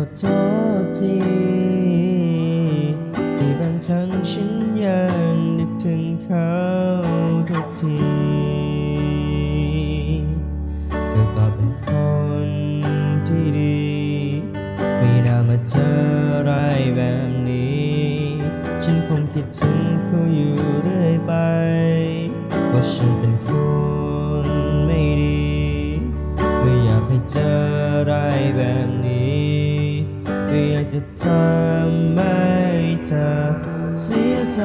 อบโทษทีที่บางครั้งฉันยังนึกถึงเขาทุกทีเธอก็เป็นคนที่ดี ไม่น่ามาเจอไรแบบนี้ ฉันคงคิดถึงเขาอยู่เรื่อยไปเพราะฉันเป็น อยากจะทำให้เธอเสียใจ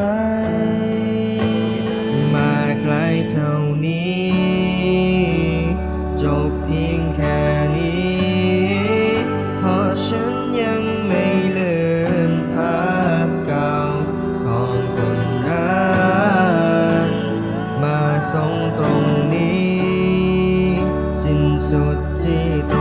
มาไกลเท่านี้ จบเพียงแค่นี้ เพราะฉันยังไม่ลืมภาพเก่าของคนนั้นมาส่งตรงนี้ สิ้นสุดที่ตรง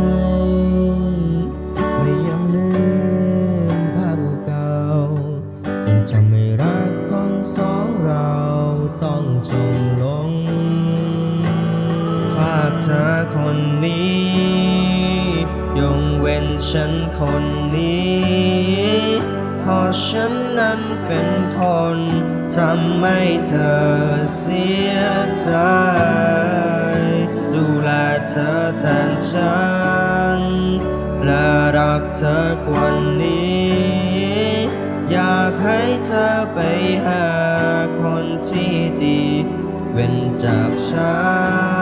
เธอคนนี้ ยงเว้นฉันคนนี้เพราะฉันนั้นเป็นคนทำให้เธอเสียใจ ดูแลเธอแทนฉัน และรักเธอกว่านี้ อยากให้เธอไปหาคนที่ดี เว้นจากฉัน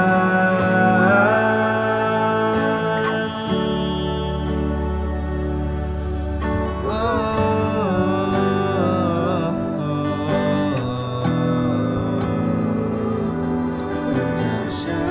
ocean.